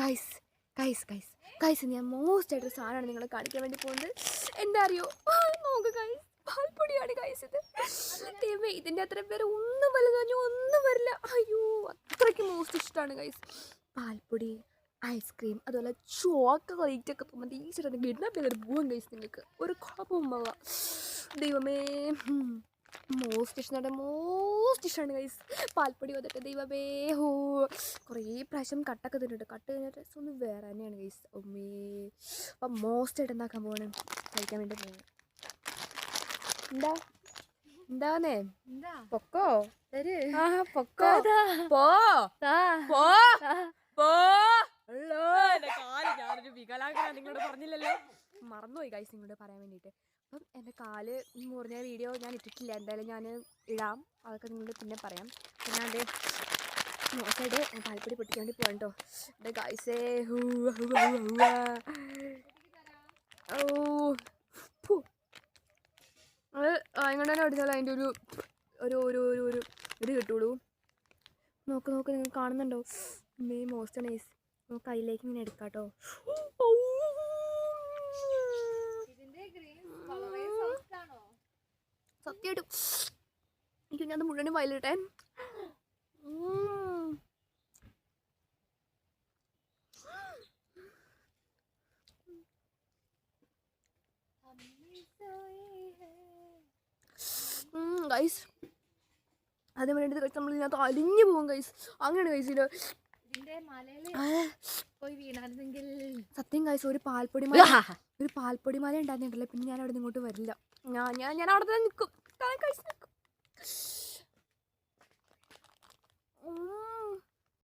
Guys guys guys guys ഞാൻ most ആയിട്ട് സാധനമാണ് നിങ്ങളെ കാണിക്കാൻ വേണ്ടി പോകുന്നത്. എന്താ അറിയോ? നോക്ക് ഗൈസ് പാൽപ്പൊടിയാണ് ഗൈസ് ഇത്. ദൈവമേ ഇതിന്റെ അത്ര പേര് ഒന്നും വലുതാഞ്ഞു ഒന്നും വരില്ല. അയ്യോ അത്രയ്ക്ക് മോസ്റ്റ് ഇഷ്ടമാണ് ഗൈസ് പാൽപ്പൊടി ഐസ്ക്രീം അതുപോലെ ചോക്ലേറ്റ് ഒക്കെ തോന്നുന്നത് ഈ ചേട്ടൻ കിഡ്നാപ്പ് പോവാൻ ഗൈസ് നിങ്ങൾക്ക് ഒരു കുഴപ്പമില്ല ദൈവമേ മോസ്റ്റ് ഇഷ്ടമാണ് മോസ്റ്റ് ഇഷ്ടമാണ് ഗൈസ് പാൽപ്പൊടി വന്നിട്ട് ദൈവമേ ഹോ. കുറേ പ്രാവശ്യം കട്ടൊക്കെ തിന്നിട്ട് കട്ട് കഴിഞ്ഞിട്ട് ഒന്ന് വേറെ തന്നെയാണ് ഗൈസ് അമ്മേ അപ്പം മോസ്റ്റ് ആയിട്ട് എന്താക്കാൻ പോവാണ്? കഴിക്കാൻ വേണ്ടി പോകണം എന്താ? എന്താന്നേ? എന്താ? പൊക്കോ? പൊക്കോ. പോ. പോ. പോ. ഞാനൊരു നിങ്ങളോട് പറഞ്ഞില്ലല്ലോ. മറന്നുപോയി ഗൈസ് നിങ്ങളോട് പറയാൻ വേണ്ടിയിട്ട്. അപ്പം എന്റെ കാൽ മുറിഞ്ഞ വീഡിയോ ഞാൻ ഇട്ടിട്ടില്ല. എന്തായാലും ഞാൻ ഇടാം. അതൊക്കെ നിങ്ങൾ പിന്നെ പറയാം. മോശമായിട്ട് പാൽപ്പൊടി പൊട്ടിക്കാൻ വേണ്ടി പോകണ്ടോ കേട്ടോ എന്റെ ഗൈസേ ഹൂ ഹൂ തന്നെ അടിച്ചാൽ അതിന്റെ ഒരു ഒരു ഒരു ഒരു ഒരു ഇത് കിട്ടുള്ളൂ. നോക്ക് നോക്ക് നിങ്ങൾ കാണുന്നുണ്ടോ? മേ മോസ്റ്റ് നൈസ്. നമുക്ക് അതിലേക്ക് ഇങ്ങനെ എടുക്കാം കേട്ടോ സത്യമായിട്ടും എനിക്ക് ഞാൻ മുഴുവനും വയലിട്ടെ ഗൈസ് അതേ വേണ്ടി കഴിച്ച് നമ്മൾ ഇതിനകത്ത് അലിഞ്ഞു പോകും ഗൈസ് അങ്ങനെയാണ് ഗൈസ് സത്യം കഴിച്ചു ഒരു പാൽപ്പൊടി മല ഒരു പാൽപ്പൊടി മല ഉണ്ടായിരുന്നില്ല പിന്നെ ഞാൻ അവിടെ നിന്ന് ഇങ്ങോട്ട് വരില്ല. ഞാൻ ഞാൻ ഞാൻ അവിടെ തന്നെ നിൽക്കും നിൽക്കും.